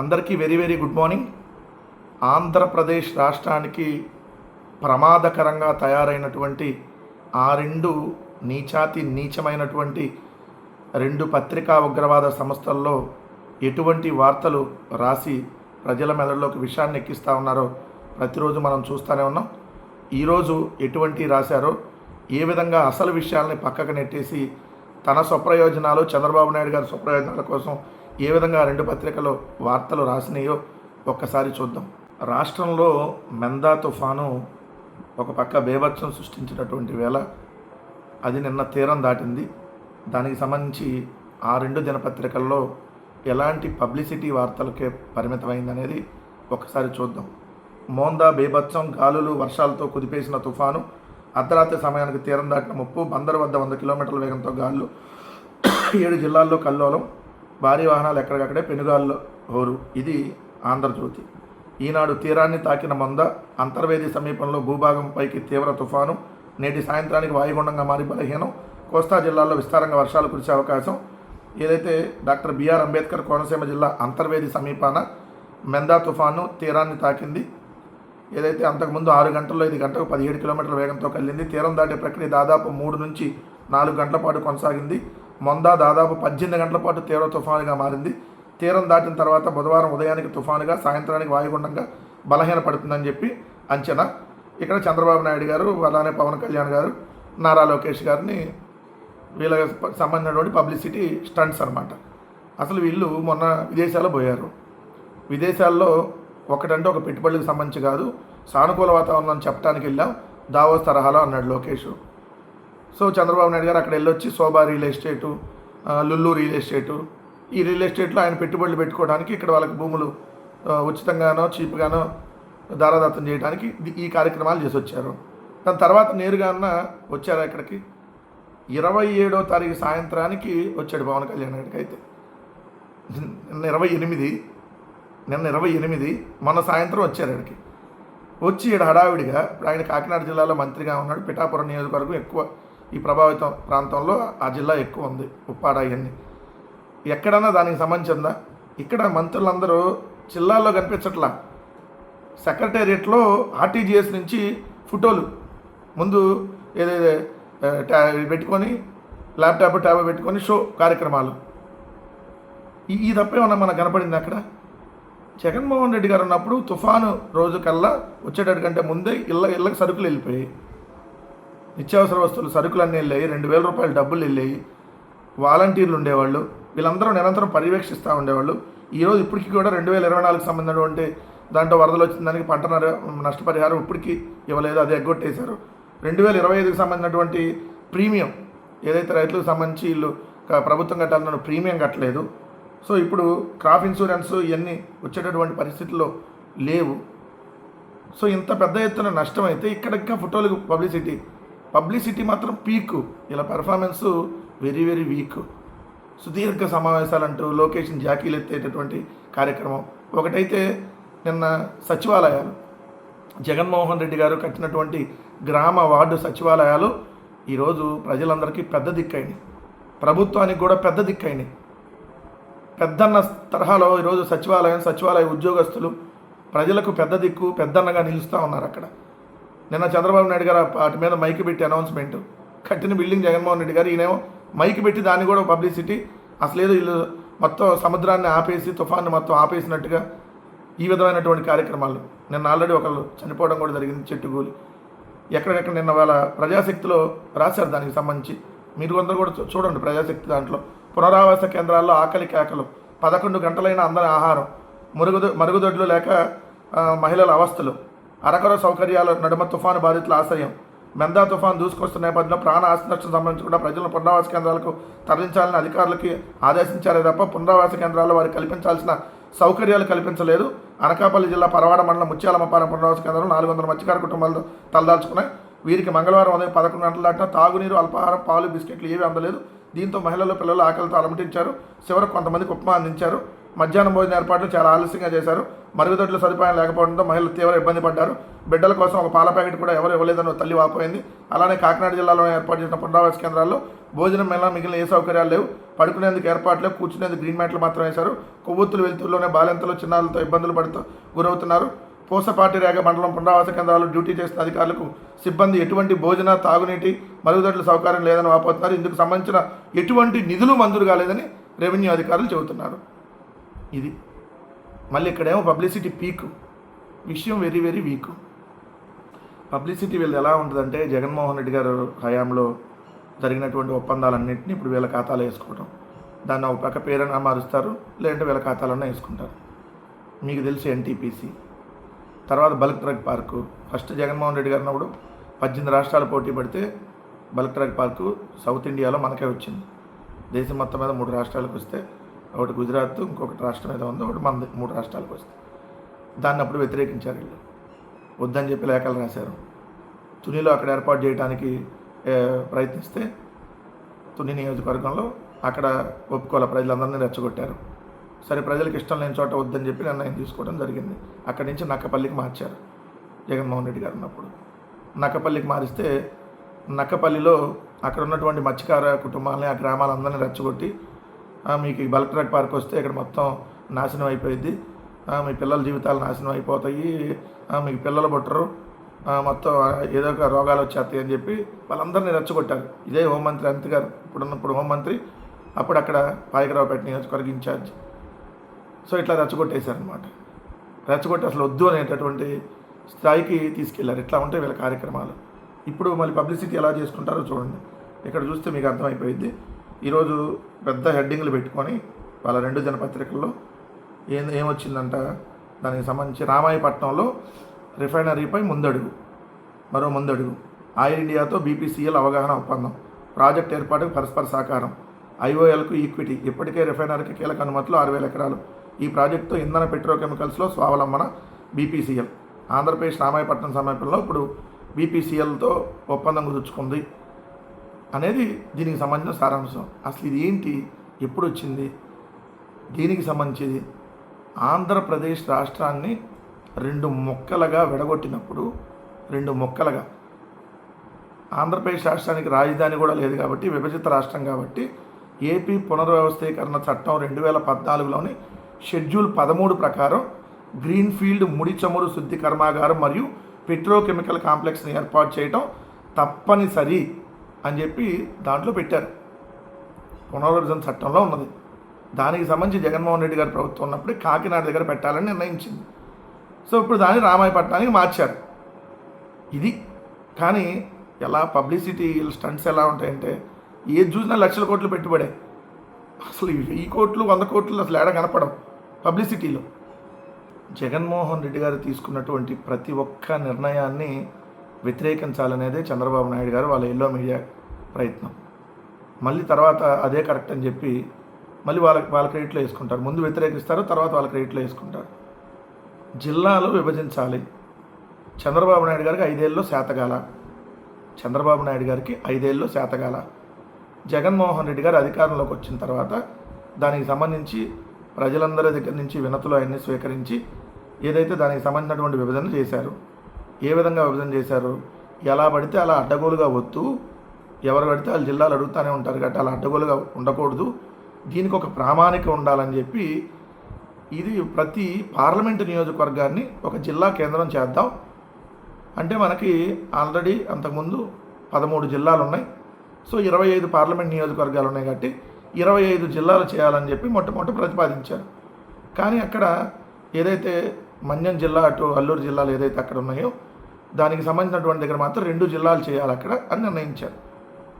అందరికీ very very good morning. Andhra Pradesh రాష్ట్రానికి ప్రమాదకరంగా తయారైనటువంటి ఆ రెండు నీచాతి నీచమైనటువంటి రెండు పత్రికా ఉగ్రవాద సంస్థల్లో ఎటువంటి వార్తలు రాసి ప్రజల మెదడులోకి విషయాన్ని ఎక్కిస్తూ ఉన్నారో ప్రతిరోజు మనం చూస్తూనే ఉన్నాం. ఈరోజు ఎటువంటి రాశారో ఏ విధంగా అసలు విషయాల్ని పక్కకు నెట్టేసి తన స్వప్రయోజనాలు చంద్రబాబు నాయుడు గారి స్వప్రయోజనాల కోసం ఏ విధంగా ఆ రెండు పత్రికలు వార్తలు రాసినాయో ఒక్కసారి చూద్దాం. రాష్ట్రంలో మెందా తుఫాను ఒక పక్క బేభత్సం సృష్టించినటువంటి వేళ అది నిన్న తీరం దాటింది. దానికి సంబంధించి ఆ రెండు దినపత్రికల్లో ఎలాంటి పబ్లిసిటీ వార్తలకే పరిమితమైందనేది ఒకసారి చూద్దాం. మోందా బేభత్సం గాలులు వర్షాలతో కుదిపేసిన తుఫాను అర్ధరాత్రి సమయానికి తీరం దాటిన ముప్పు బందరు వద్ద వంద కిలోమీటర్ల వేగంతో గాలులు ఏడు జిల్లాల్లో కల్లోలం భారీ వాహనాలు ఎక్కడికక్కడే పెనుగాల్లో హోరు. ఇది ఆంధ్రజ్యోతి. ఈనాడు తీరాన్ని తాకిన మంద అంతర్వేది సమీపంలో భూభాగం పైకి తీవ్ర తుఫాను నేటి సాయంత్రానికి వాయుగుండంగా మారి బలహీనం కోస్తా జిల్లాల్లో విస్తారంగా వర్షాలు కురిసే అవకాశం. ఏదైతే డాక్టర్ బిఆర్ అంబేద్కర్ కోనసీమ జిల్లా అంతర్వేది సమీపాన మెందా తుఫాను తీరాన్ని తాకింది. ఏదైతే అంతకుముందు ఆరు గంటల్లో ఇది గంటకు పదిహేడు కిలోమీటర్ల వేగంతో కలిగింది తీరం దాటే ప్రక్రియ దాదాపు మూడు నుంచి నాలుగు గంటల పాటు కొనసాగింది. మొందా దాదాపు పద్దెనిమిది గంటల పాటు తీవ్ర తుఫానుగా మారింది. తీరం దాటిన తర్వాత బుధవారం ఉదయానికి తుఫానుగా సాయంత్రానికి వాయుగుండంగా బలహీనపడుతుందని చెప్పి అంచనా. ఇక్కడ చంద్రబాబు నాయుడు గారు అలానే పవన్ కళ్యాణ్ గారు నారా లోకేష్ గారిని వీళ్ళ సంబంధించినటువంటి పబ్లిసిటీ స్టంట్స్ అనమాట అసలు వీళ్ళు మొన్న విదేశాల్లో పోయారు. విదేశాల్లో ఒకటంటే ఒక పెట్టుబడులకు సంబంధించి కాదు సానుకూల వాతావరణం చెప్పడానికి వెళ్ళాం. దావోస్ తరహాలో అన్నాడు లోకేష్. సో చంద్రబాబు నాయుడు గారు అక్కడ వెళ్ళొచ్చి Sobha real estate Lulu real estate. ఈ రియల్ ఎస్టేట్లో ఆయన పెట్టుబడులు పెట్టుకోవడానికి ఇక్కడ వాళ్ళకి భూములు ఉచితంగానో చీప్గానో దారాదత్తం చేయడానికి ఈ కార్యక్రమాలు చేసి వచ్చారు దాని తర్వాత నేరుగా వచ్చారు ఇక్కడికి? ఇరవై ఏడో తారీఖు సాయంత్రానికి వచ్చాడు పవన్ కళ్యాణ్ గారికి అయితే. నిన్న ఇరవై ఎనిమిది నిన్న ఇరవై ఎనిమిది మొన్న సాయంత్రం వచ్చారు ఇక్కడికి. వచ్చి ఇక్కడ హడావిడిగా ఇప్పుడు ఆయన కాకినాడ జిల్లాలో మంత్రిగా ఉన్నాడు పిఠాపురం నియోజకవర్గం ఎక్కువ ఈ ప్రభావితం ప్రాంతంలో ఆ జిల్లా ఎక్కువ ఉంది ఉప్పాడ ఇవన్నీ ఎక్కడన్నా దానికి సంబంధించిందా ఇక్కడ మంత్రులందరూ జిల్లాల్లో కనిపించట్లా. సెక్రటేరియట్లో ఆర్టీజీఎస్ నుంచి ఫోటోలు ముందు ఏదైతే ట్యా పెట్టుకొని ల్యాప్టాప్ ట్యాబ్ పెట్టుకొని షో కార్యక్రమాలు. ఈ తప్ప ఏమన్నా మనకు కనపడింది అక్కడ? జగన్మోహన్ రెడ్డి గారు ఉన్నప్పుడు తుఫాను రోజు కల్లా వచ్చేటట్టుకంటే ముందే ఇళ్ళ ఇళ్ళకి సరుకులు వెళ్ళిపోయాయి. నిత్యావసర వస్తువులు సరుకులు అన్నీ వెళ్ళాయి రెండు వేల రూపాయలు డబ్బులు వెళ్ళాయి. వాలంటీర్లు ఉండేవాళ్ళు వీళ్ళందరూ నిరంతరం పర్యవేక్షిస్తూ ఉండేవాళ్ళు. ఈరోజు ఇప్పటికీ కూడా రెండు వేల ఇరవై నాలుగు సంబంధించినటువంటి దాంట్లో వరదలు వచ్చిన దానికి పంట నష్టపరిహారం ఇప్పటికీ ఇవ్వలేదు అది ఎగ్గొట్టేశారు. రెండు వేల ఇరవై ఐదుకి సంబంధించినటువంటి ప్రీమియం ఏదైతే రైతులకు సంబంధించి వీళ్ళు ప్రభుత్వం కట్టాలన్న ప్రీమియం కట్టలేదు. సో ఇప్పుడు క్రాప్ ఇన్సూరెన్స్ ఇవన్నీ వచ్చేటటువంటి పరిస్థితుల్లో లేవు. సో ఇంత పెద్ద ఎత్తున నష్టం అయితే ఇక్కడ ఇంకా ఫోటోలకు పబ్లిసిటీ పబ్లిసిటీ మాత్రం పీక్. ఇలా పెర్ఫార్మెన్స్ వెరీ వెరీ వీక్ సుదీర్ఘ సమావేశాలు అంటూ లొకేషన్ జాకీలు ఎత్తేటటువంటి కార్యక్రమం. ఒకటైతే నిన్న సచివాలయాలు. జగన్మోహన్ రెడ్డి గారు కట్టినటువంటి గ్రామ వార్డు సచివాలయాలు ఈరోజు ప్రజలందరికీ పెద్ద దిక్కైనాయి. ప్రభుత్వానికి కూడా పెద్ద దిక్కైనాయి. పెద్దన్న తరహాలో ఈరోజు సచివాలయం సచివాలయ ఉద్యోగస్తులు ప్రజలకు పెద్ద దిక్కు పెద్దన్నగా నిలుస్తూ ఉన్నారు అక్కడ. నిన్న చంద్రబాబు నాయుడు గారు వాటి మీద మైక్ పెట్టి అనౌన్స్మెంట్. కట్టిన బిల్డింగ్ జగన్మోహన్ రెడ్డి గారు ఈయనేమో మైక్ పెట్టి దాన్ని కూడా పబ్లిసిటీ అసలేదో వీళ్ళు మొత్తం సముద్రాన్ని ఆపేసి తుఫాన్ని మొత్తం ఆపేసినట్టుగా ఈ విధమైనటువంటి కార్యక్రమాలు. నిన్న ఆల్రెడీ ఒకళ్ళు చనిపోవడం కూడా జరిగింది చెట్టుగూలి. ఎక్కడెక్కడ నిన్న వాళ్ళ ప్రజాశక్తిలో రాశారు దానికి సంబంధించి. మీరు అందరూ కూడా చూ- చూడండి ప్రజాశక్తి దాంట్లో. పునరావాస కేంద్రాల్లో ఆకలి కేకలు పదకొండు గంటలైన అందరి ఆహారం మరుగుదొ మరుగుదొడ్లు లేక మహిళల అవస్థలు. అరకొర సౌకర్యాల నడుమ తుఫాను బాధితుల ఆశ్రయం. మెందా తుఫాను దూసుకొస్తున్న నేపథ్యంలో ప్రాణ ఆస్తి నష్టం సంబంధించకుండా ప్రజలను పునరావాస కేంద్రాలకు తరలించాలని అధికారులకి ఆదేశించారే తప్ప పునరావాస కేంద్రాల్లో వారికి కల్పించాల్సిన సౌకర్యాలు కల్పించలేదు. అనకాపల్లి జిల్లా పరవాడ మండలం ముత్యాలమ్మపాలెం పునరావాస కేంద్రంలో నాలుగు వందల మత్స్యకార కుటుంబాలు తలదాల్చుకున్నాయి వీరికి మంగళవారం ఉదయం పదకొండు గంటల దాటిన తాగునీరు అల్పాహారం పాలు బిస్కెట్లు ఏవి అందలేదు. దీంతో మహిళలు పిల్లలు ఆకలితో అలమటించారు. చివరకు కొంతమందికి ఉప్మా అందించారు. మధ్యాహ్నం భోజన ఏర్పాట్లు చాలా ఆలస్యంగా చేశారు. మరుగుదొడ్ల సదుపాయం లేకపోవడంతో మహిళలు తీవ్ర ఇబ్బంది పడ్డారు. బిడ్డల కోసం ఒక పాల ప్యాకెట్ కూడా ఎవరు ఇవ్వలేదని తల్లి వాపోయింది. అలానే కాకినాడ జిల్లాలో ఏర్పాటు చేసిన పునరావాస కేంద్రాల్లో భోజనం మేళ మిగిలిన ఏ సౌకర్యాలు లేవు. పడుకునేందుకు ఏర్పాట్లు లేవు కూర్చునేందుకు గ్రీన్ మ్యాట్లు మాత్రం వేశారు. కొవ్వొత్తులు వెలుతురులోనే బాలింతలు చిన్నారులతో ఇబ్బందులు పడుతూ గురవుతున్నారు. పూసపాటి రేగ మండలం పునరావాస కేంద్రాలు డ్యూటీ చేసిన అధికారులకు సిబ్బంది ఎటువంటి భోజన తాగునీటి మరుగుదొడ్ల సౌకర్యం లేదని వాపోతున్నారు. ఇందుకు సంబంధించిన ఎటువంటి నిధులు మంజూరు కాలేదని రెవెన్యూ అధికారులు చెబుతున్నారు. ఇది. మళ్ళీ ఇక్కడేమో పబ్లిసిటీ పీక్ విషయం వెరీ వెరీ వీక్ పబ్లిసిటీ వీళ్ళు ఎలా ఉంటుందంటే జగన్మోహన్ రెడ్డి గారు హయాంలో జరిగినటువంటి ఒప్పందాలన్నింటినీ ఇప్పుడు వీళ్ళ ఖాతాలో వేసుకోవడం దాన్ని ఒక పక్క పేరైనా మారుస్తారు లేదంటే వీళ్ళ ఖాతాలోనే వేసుకుంటారు. మీకు తెలిసి ఎన్టీపీసీ తర్వాత bulk drug park first Jaganmohan Reddy గారు ఉన్నప్పుడు పద్దెనిమిది రాష్ట్రాలు పోటీ పడితే బల్క్ డ్రగ్ పార్కు సౌత్ ఇండియాలో మనకే వచ్చింది. దేశం మొత్తం మీద మూడు రాష్ట్రాలకు వస్తే ఒకటి గుజరాత్ ఇంకొకటి రాష్ట్రం మీద ఉంది ఒకటి మన మూడు రాష్ట్రాలకు వస్తే దాన్ని అప్పుడు వ్యతిరేకించారు వీళ్ళు. వద్దని చెప్పి లేఖలు రాశారు. తునిలో అక్కడ ఏర్పాటు చేయడానికి ప్రయత్నిస్తే తుని నియోజకవర్గంలో అక్కడ ఒప్పుకోలే ప్రజలందరినీ రెచ్చగొట్టారు. సరే ప్రజలకు ఇష్టం లేని చోట వద్దని చెప్పి నిర్ణయం తీసుకోవడం జరిగింది. అక్కడి నుంచి నక్కపల్లికి మార్చారు జగన్మోహన్ రెడ్డి గారు ఉన్నప్పుడు. నక్కపల్లికి మారిస్తే నక్కపల్లిలో అక్కడ ఉన్నటువంటి మత్స్యకార కుటుంబాలని ఆ గ్రామాలందరినీ రెచ్చగొట్టి మీకు బల్క్ ట్రక్ పార్క్ వస్తే ఇక్కడ మొత్తం నాశనం అయిపోయింది. ఆ, మీ పిల్లల జీవితాలు నాశనం అయిపోతాయి. మీకు పిల్లలు పుట్టరు. మొత్తం ఏదో ఒక రోగాలు వచ్చేస్తాయి అని చెప్పి వాళ్ళందరినీ రెచ్చగొట్టారు. ఇదే హోంమంత్రి అనిత్ గారు. ఇప్పుడున్నప్పుడు హోంమంత్రి అప్పుడు అక్కడ పాయకరావుపేట నియోజకవర్గ ఇన్ఛార్జ్. సో ఇట్లా రెచ్చగొట్టేశారనమాట రెచ్చగొట్టి అసలు వద్దు అనేటటువంటి స్థాయికి తీసుకెళ్ళారు. ఇట్లా ఉంటాయి వీళ్ళ కార్యక్రమాలు. ఇప్పుడు మళ్ళీ పబ్లిసిటీ ఎలా చేసుకుంటారో చూడండి. ఇక్కడ చూస్తే మీకు అర్థమైపోయింది. ఈరోజు పెద్ద హెడ్డింగ్లు పెట్టుకొని వాళ్ళ రెండు దినపత్రికల్లో ఏం ఏమొచ్చిందంట? దానికి సంబంధించి రామాయపట్నంలో రిఫైనరీపై ముందడుగు. మరో ముందడుగు. ఆయిల్ ఇండియాతో బీపీసీఎల్ అవగాహన ఒప్పందం. ప్రాజెక్ట్ ఏర్పాటుకు పరస్పర సహకారం. ఐఓఎల్కు ఈక్విటీ ఇప్పటికే రిఫైనరీకి కీలక అనుమతులు ఆరు వేల ఎకరాలు. ఈ ప్రాజెక్టుతో ఇంధన పెట్రోకెమికల్స్లో స్వావలంబన బీపీసీఎల్ ఆంధ్రప్రదేశ్ రామాయపట్నం సమీపంలో ఇప్పుడు బీపీసీఎల్తో ఒప్పందం కుదుర్చుకుంది. అనేది దీనికి సంబంధించిన సారాంశం. అసలు ఇది ఏంటి? ఎప్పుడు వచ్చింది దీనికి సంబంధించి ఆంధ్రప్రదేశ్ రాష్ట్రాన్ని రెండు మొక్కలుగా విడగొట్టినప్పుడు రెండు మొక్కలుగా. ఆంధ్రప్రదేశ్ రాష్ట్రానికి రాజధాని కూడా లేదు కాబట్టి విభజిత రాష్ట్రం కాబట్టి ఏపీ పునర్వ్యవస్థీకరణ చట్టం రెండు వేల పద్నాలుగులోని షెడ్యూల్ పదమూడు ప్రకారం గ్రీన్ఫీల్డ్ ముడి చమురు శుద్ధి కర్మాగారం మరియు పెట్రోకెమికల్ కాంప్లెక్స్ని ఏర్పాటు చేయటం తప్పనిసరి. అని చెప్పి దాంట్లో పెట్టారు. పునర్విభజన చట్టంలో ఉన్నది. దానికి సంబంధించి జగన్మోహన్ రెడ్డి గారి ప్రభుత్వం ఉన్నప్పుడు కాకినాడ దగ్గర పెట్టాలని నిర్ణయించింది. సో ఇప్పుడు దాన్ని రామాయపట్నానికి మార్చారు. ఇది. కానీ ఎలా పబ్లిసిటీ స్టంట్స్ ఎలా ఉంటాయంటే ఏది చూసినా లక్షల కోట్లు పెట్టుబడే. అసలు ఈ వెయ్యి కోట్లు వంద కోట్లు అసలు ఏడ కనపడం పబ్లిసిటీలో. జగన్మోహన్ రెడ్డి గారు తీసుకున్నటువంటి ప్రతి ఒక్క నిర్ణయాన్ని వ్యతిరేకించాలనేదే చంద్రబాబు నాయుడు గారు వాళ్ళ ఎల్లో మీడియా ప్రయత్నం. మళ్ళీ తర్వాత అదే కరెక్ట్ అని చెప్పి మళ్ళీ వాళ్ళ వాళ్ళ క్రెడిట్లో వేసుకుంటారు. ముందు వ్యతిరేకిస్తారు తర్వాత వాళ్ళ క్రెడిట్లో వేసుకుంటారు. జిల్లాలు విభజించాలి. చంద్రబాబు నాయుడు గారికి ఐదేళ్ళలో శాతగాల. చంద్రబాబు నాయుడు గారికి ఐదేళ్ళలో శాతగాల. జగన్మోహన్ రెడ్డి గారు అధికారంలోకి వచ్చిన తర్వాత దానికి సంబంధించి ప్రజలందరి దగ్గర నుంచి వినతులు అవన్నీ స్వీకరించి ఏదైతే దానికి సంబంధించినటువంటి విభజన చేశారు ఏ విధంగా విభజన చేశారు ఎలా పడితే అలా అడ్డగోలుగా వత్తు ఎవరు పెడితే వాళ్ళు జిల్లాలు అడుగుతూనే ఉంటారు కాబట్టి అలా అడ్డగోలుగా ఉండకూడదు. దీనికి ఒక ప్రామాణిక ఉండాలని చెప్పి ఇది ప్రతి పార్లమెంటు నియోజకవర్గాన్ని ఒక జిల్లా కేంద్రం చేద్దాం. అంటే మనకి ఆల్రెడీ అంతకుముందు పదమూడు జిల్లాలు ఉన్నాయి. సో ఇరవై ఐదు పార్లమెంట్ నియోజకవర్గాలు ఉన్నాయి కాబట్టి ఇరవై ఐదు జిల్లాలు చేయాలని చెప్పి మొట్టమొదటి ప్రతిపాదించారు. కానీ అక్కడ ఏదైతే మన్యం జిల్లా అటు అల్లూరు జిల్లాలు ఏదైతే అక్కడ ఉన్నాయో దానికి సంబంధించినటువంటి దగ్గర మాత్రం రెండు జిల్లాలు చేయాలి అక్కడ అని నిర్ణయించారు.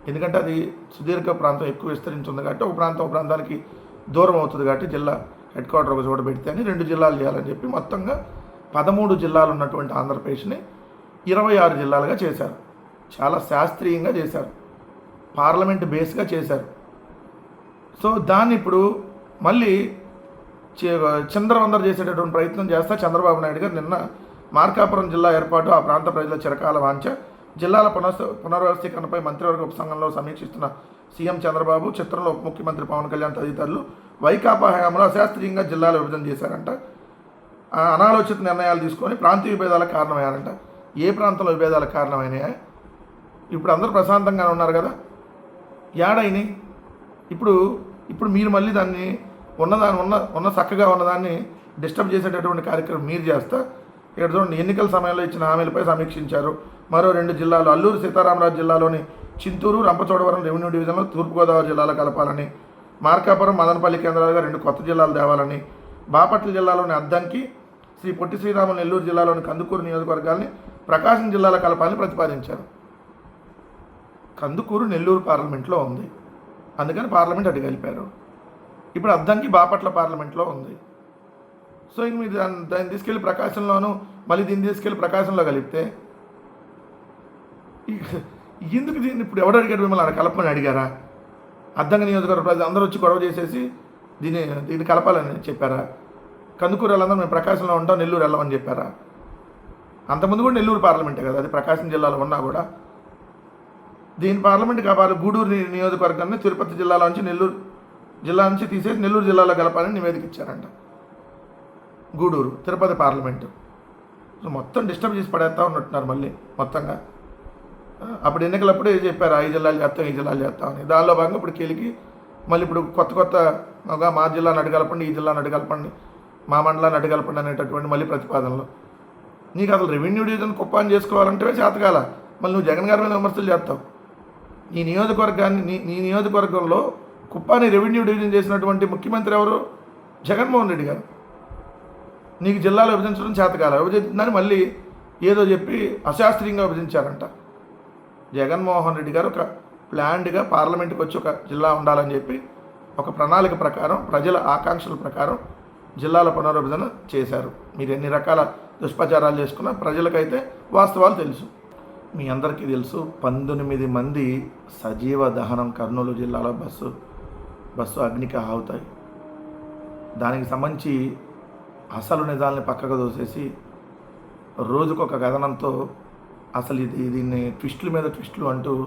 ఎందుకంటే అది సుదీర్ఘ ప్రాంతం ఎక్కువ విస్తరించింది కాబట్టి ఒక ప్రాంతం ఒక ప్రాంతానికి దూరం అవుతుంది కాబట్టి జిల్లా హెడ్ క్వార్టర్ ఒక చోట పెడితే అని రెండు జిల్లాలు చేయాలని చెప్పి మొత్తంగా పదమూడు జిల్లాలు ఉన్నటువంటి ఆంధ్రప్రదేశ్ని ఇరవై ఆరు జిల్లాలుగా చేశారు. చాలా శాస్త్రీయంగా చేశారు. పార్లమెంట్ బేస్గా చేశారు. సో దాన్ని ఇప్పుడు మళ్ళీ చే- చేసేటటువంటి ప్రయత్నం చేస్తా చంద్రబాబు నాయుడు గారు నిన్న మార్కాపురం జిల్లా ఏర్పాటు ఆ ప్రాంత ప్రజల చిరకాల వాంఛ జిల్లాల పునస్ పునర్వ్యవస్థీకరణపై మంత్రివర్గ ఉపసంఘంలో సమీక్షిస్తున్న సీఎం చంద్రబాబు చిత్రంలో ఉప ముఖ్యమంత్రి పవన్ కళ్యాణ్ తదితరులు వైకాపా హయాంలో అశాస్త్రీయంగా జిల్లాల విభజన చేశారంట. అనాలోచిత నిర్ణయాలు తీసుకొని ప్రాంతీయ విభేదాలకు కారణమయ్యారంట. ఏ ప్రాంతంలో విభేదాలకు కారణమైనాయా? ఇప్పుడు అందరూ ప్రశాంతంగా ఉన్నారు కదా. ఏడైనాయి? ఇప్పుడు ఇప్పుడు మీరు మళ్ళీ దాన్ని ఉన్నదాన్ని ఉన్న ఉన్న చక్కగా ఉన్నదాన్ని డిస్టర్బ్ చేసేటటువంటి కార్యక్రమం మీరు చేస్తా ఇక్కడ చూడండి ఎన్నికల సమయంలో ఇచ్చిన హామీలపై సమీక్షించారు. మరో రెండు జిల్లాలు అల్లూరు సీతారామరాజు జిల్లాలోని చింతూరు రంపచోడవరం రెవెన్యూ డివిజన్లో తూర్పుగోదావరి జిల్లాలో కలపాలని మార్కాపురం మదనపల్లి కేంద్రాలుగా రెండు కొత్త జిల్లాలు తేవాలని బాపట్ల జిల్లాలోని అద్దంకి శ్రీ పొట్టి శ్రీరాములు నెల్లూరు జిల్లాలోని కందుకూరు నియోజకవర్గాల్ని ప్రకాశం జిల్లాలో కలపాలని ప్రతిపాదించారు. కందుకూరు నెల్లూరు పార్లమెంట్లో ఉంది. అందుకని పార్లమెంట్ అటు కలిపారు ఇప్పుడు అద్దంకి బాపట్ల పార్లమెంట్లో ఉంది. సో ఇంక మీరు దాన్ని దాన్ని తీసుకెళ్ళి ప్రకాశంలోను మళ్ళీ దీన్ని తీసుకెళ్ళి ప్రకాశంలో కలిపితే ఎందుకు దీన్ని ఇప్పుడు ఎవడు అడిగారు మిమ్మల్ని? అక్కడ కలపమని అడిగారా? అద్దంగా నియోజకవర్గ ప్రజలు అందరూ వచ్చి గొడవ చేసేసి దీన్ని దీన్ని కలపాలని చెప్పారా? కందుకూరు వెళ్ళందరూ మేము ప్రకాశంలో ఉంటాం నెల్లూరు వెళ్ళమని చెప్పారా? అంతకుముందు కూడా నెల్లూరు పార్లమెంటే కదా అది ప్రకాశం జిల్లాలో ఉన్నా కూడా. దీని పార్లమెంట్ కావాలి గూడూరు నియోజకవర్గాన్ని తిరుపతి జిల్లాలో నుంచి నెల్లూరు జిల్లా నుంచి తీసేసి నెల్లూరు జిల్లాలో కలపాలని నివేదిక ఇచ్చారంట. గూడూరు తిరుపతి పార్లమెంటు. సో మొత్తం డిస్టర్బ్ చేసి పడేస్తా ఉన్నట్టున్నారు మళ్ళీ మొత్తంగా. అప్పుడు ఎన్నికలప్పుడే చెప్పారు? ఐదు జిల్లాలు చేస్తాం ఈ జిల్లాలు చేస్తామని దానిలో భాగంగా ఇప్పుడు కెలికి మళ్ళీ ఇప్పుడు కొత్త కొత్త మా జిల్లాను అడగలపండి ఈ జిల్లాను అడగలపండి మా మండలాన్ని అడగలపండి అనేటటువంటి మళ్ళీ ప్రతిపాదనలు. నీకు అసలు రెవెన్యూ డివిజన్ కుప్పాన్ని చేసుకోవాలంటే చేతకాల మళ్ళీ నువ్వు జగన్ గారి మీద విమర్శలు చేస్తావు. నీ నియోజకవర్గాన్ని నీ నీ నియోజకవర్గంలో కుప్పాని రెవెన్యూ డివిజన్ చేసినటువంటి ముఖ్యమంత్రి ఎవరు? జగన్మోహన్ రెడ్డి గారు. నీకు జిల్లాలో విభజించడం చేతకాల? విభజించిందని మళ్ళీ ఏదో చెప్పి అశాస్త్రీయంగా విభజించారంట. జగన్మోహన్ రెడ్డి గారు ఒక ప్లాన్డ్గా పార్లమెంట్కి వచ్చి ఒక జిల్లా ఉండాలని చెప్పి ఒక ప్రణాళిక ప్రకారం ప్రజల ఆకాంక్షల ప్రకారం జిల్లాల పునర్విభజన చేశారు. మీరు ఎన్ని రకాల దుష్ప్రచారాలు చేసుకున్నా ప్రజలకైతే వాస్తవాలు తెలుసు. మీ అందరికీ తెలుసు పంతొమ్మిది మంది సజీవ దహనం కర్నూలు జిల్లాలో బస్సు బస్సు అగ్నికి ఆవుతాయి దానికి సంబంధించి అసలు నిజాలని పక్కకు దోసేసి రోజుకొక కథనంతో అసలు ఇది దీన్ని ట్విస్టుల మీద ట్విస్టులు అంటూ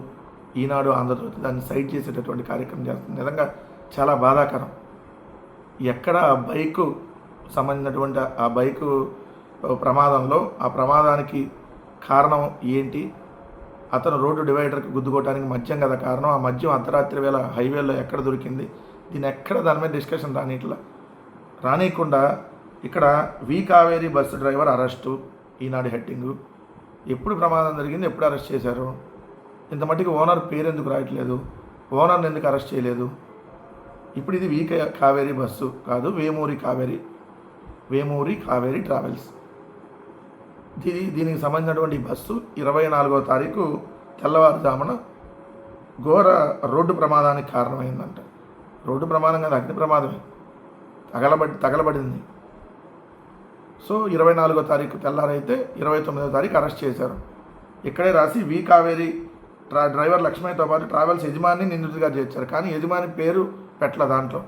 ఈనాడు ఆంధ్రజ్యోతి దాన్ని సైడ్ చేసేటటువంటి కార్యక్రమం చేస్తుంది. నిజంగా చాలా బాధాకరం. ఎక్కడ ఆ బైకు సంబంధించినటువంటి ఆ బైకు ప్రమాదంలో ఆ ప్రమాదానికి కారణం ఏంటి? అతను రోడ్డు డివైడర్కి గుద్దుకోవడానికి మద్యం కదా కారణం? ఆ మద్యం అర్ధరాత్రి వేళ హైవేలో ఎక్కడ దొరికింది? దీని ఎక్కడ దాని మీద డిస్కషన్ రానిట్లా? రానియకుండా ఇక్కడ V Kaveri bus driver arrest Eenadu heading. ఎప్పుడు ప్రమాదం జరిగింది ఎప్పుడు అరెస్ట్ చేశారు? ఇంత మట్టికి ఓనర్ పేరు ఎందుకు రాయట్లేదు? ఓనర్ని ఎందుకు అరెస్ట్ చేయలేదు? ఇప్పుడు ఇది వి కావేరి బస్సు కాదు వేమూరి కావేరి వేమూరి కావేరి ట్రావెల్స్. దీని దీనికి సంబంధించినటువంటి బస్సు ఇరవై నాలుగో తారీఖు తెల్లవారుజామున ఘోర రోడ్డు ప్రమాదానికి కారణమైందంట. రోడ్డు ప్రమాదం కాదు అగ్ని ప్రమాదమే. తగలబడి తగలబడింది. సో ఇరవై నాలుగో తారీఖు తెల్లారైతే ఇరవై తొమ్మిదో తారీఖు అరెస్ట్ చేశారు. ఇక్కడే రాసి వి కావేరి ట్రా డ్రైవర్ లక్ష్మయ్యతో పాటు ట్రావెల్స్ యజమాని నిందితుడిగా చేర్చారు. కానీ యజమాని పేరు పెట్టల దాంట్లో.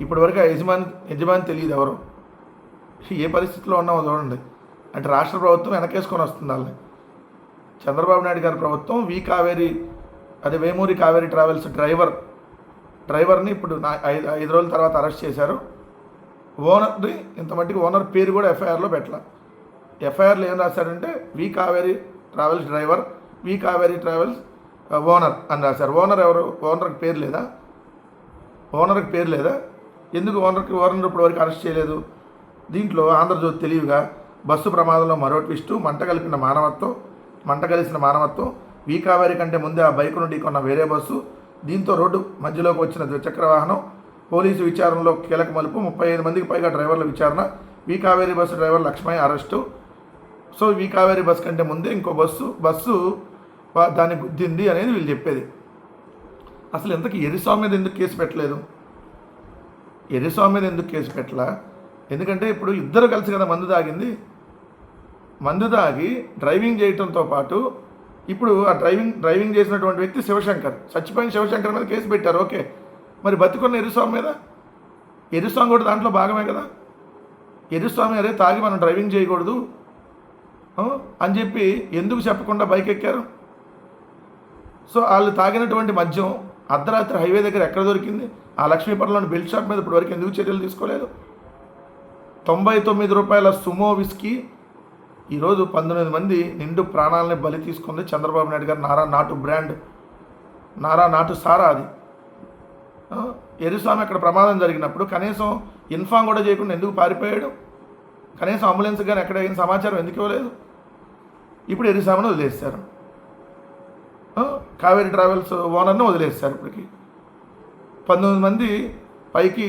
ఇప్పటివరకు ఆ యజమాని యజమాని తెలియదు ఎవరు. ఏ పరిస్థితిలో ఉన్నామో చూడండి. అంటే రాష్ట్ర ప్రభుత్వం వెనకేసుకొని వస్తుంది వాళ్ళని. చంద్రబాబు నాయుడు గారి ప్రభుత్వం వి కావేరి అదే వేమూరి కావేరి ట్రావెల్స్ డ్రైవర్ డ్రైవర్ని ఇప్పుడు నా ఐదు ఐదు రోజుల తర్వాత అరెస్ట్ చేశారు. ఓనర్ని ఇంత మట్టికి ఓనర్ పేరు కూడా ఎఫ్ఐఆర్లో పెట్టాల. ఎఫ్ఐఆర్లో ఏం రాశారంటే V Kaveri travels driver V Kaveri travels owner అని రాశారు. ఓనర్ ఎవరు? ఓనర్కి పేరు లేదా? ఓనర్కి పేరు లేదా? ఎందుకు ఓనర్కి ఓనర్ ఇప్పుడు వరకు అరెస్ట్ చేయలేదు? దీంట్లో ఆంధ్రజ్యోతి తెలివిగా బస్సు ప్రమాదంలో మరో ట్విస్టు మంట కలిపిన మానవత్వం మంట కలిసిన మానవత్వం వీకావేరి కంటే ముందే ఆ బైక్ నుండి కొన్న వేరే బస్సు దీంతో రోడ్డు మధ్యలోకి వచ్చిన ద్విచక్ర వాహనం పోలీసు విచారణలో కీలక మలుపు. ముప్పై ఐదు మందికి పైగా డ్రైవర్ల విచారణ. V Kaveri bus driver Lakshmaiah arrest. So V Kaveri bus కంటే ముందే ఇంకో బస్సు బస్సు దాన్ని గుద్దింది అనేది వీళ్ళు చెప్పేది. అసలు ఇంతకీ ఎరిస్వామి మీద ఎందుకు కేసు పెట్టలేదు? ఎరిస్వామి మీద ఎందుకు కేసు పెట్టలా? ఎందుకంటే ఇప్పుడు ఇద్దరు కలిసి కదా మందు తాగింది. మందు తాగి డ్రైవింగ్ చేయటంతో పాటు ఇప్పుడు ఆ డ్రైవింగ్ డ్రైవింగ్ చేసినటువంటి వ్యక్తి శివశంకర్. చచ్చిపోయిన శివశంకర్ మీద కేసు పెట్టారు. ఓకే. మరి బతికున్న ఎరుస్వామి మీద? ఎరుస్వామి కూడా దాంట్లో భాగమే కదా? ఎరుస్వామి అరే తాగి మనం డ్రైవింగ్ చేయకూడదు. అని చెప్పి ఎందుకు చెప్పకుండా బైక్ ఎక్కారు సో వాళ్ళు తాగినటువంటి మద్యం అర్ధరాత్రి హైవే దగ్గర ఎక్కడ దొరికింది? ఆ లక్ష్మీపట్నంలోని బెల్ట్ షాప్ మీద ఇప్పటివరకు ఎందుకు చర్యలు తీసుకోలేదు? తొంభై తొమ్మిది రూపాయల సుమో విస్కీ ఈరోజు పంతొమ్మిది మంది నిండు ప్రాణాలని బలి తీసుకుంది చంద్రబాబు నాయుడు గారు. నారా నాటు బ్రాండ్. నారా నాటు సారా అది. ఎరుస్వామి అక్కడ ప్రమాదం జరిగినప్పుడు కనీసం ఇన్ఫామ్ కూడా చేయకుండా ఎందుకు పారిపోయాడు? కనీసం అంబులెన్స్ కానీ ఎక్కడ సమాచారం ఎందుకు ఇవ్వలేదు? ఇప్పుడు ఎరుస్వామిని వదిలేస్తారు కావేరి కావేరీ ట్రావెల్స్ ఓనర్ను వదిలేస్తారు ఇప్పటికి. పంతొమ్మిది మంది పైకి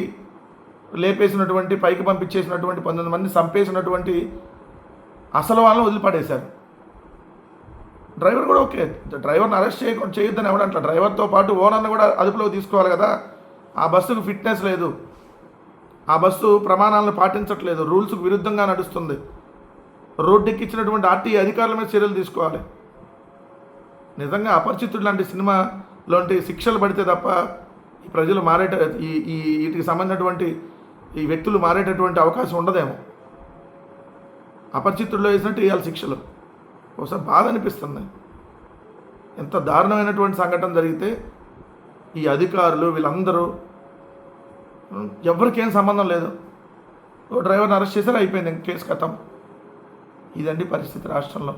లేపేసినటువంటి పైకి పంపించేసినటువంటి పంతొమ్మిది మంది చంపేసినటువంటి అసలు వాళ్ళని వదిలిపడేశారు డ్రైవర్ కూడా ఓకే. డ్రైవర్ని అరెస్ట్ చేయకుండా చేయొద్దని ఎవడంట డ్రైవర్తో పాటు ఓనర్ని కూడా అదుపులోకి తీసుకోవాలి కదా. ఆ బస్సుకు ఫిట్నెస్ లేదు. ఆ బస్సు ప్రమాణాలను పాటించట్లేదు. రూల్స్కు విరుద్ధంగా నడుస్తుంది. రోడ్డు ఎక్కించినటువంటి ఆర్టీ అధికారుల మీద చర్యలు తీసుకోవాలి. నిజంగా అపరిచితుడు లాంటి సినిమాలోంటి శిక్షలు పడితే తప్ప ఈ ప్రజలు మారేట ఈ ఈ వీటికి సంబంధించినటువంటి ఈ వ్యక్తులు మారేటటువంటి అవకాశం ఉండదేమో. అపరిచితుల్లో వేసినట్టు ఇవాళ శిక్షలు. ఒకసారి బాధ అనిపిస్తుంది. ఎంత దారుణమైనటువంటి సంఘటన జరిగితే ఈ అధికారులు వీళ్ళందరూ ఎవరికేం సంబంధం లేదు. ఓ డ్రైవర్ని అరెస్ట్ చేశారు అయిపోయింది ఇంక కేసు కథం. ఇదండి పరిస్థితి రాష్ట్రంలో.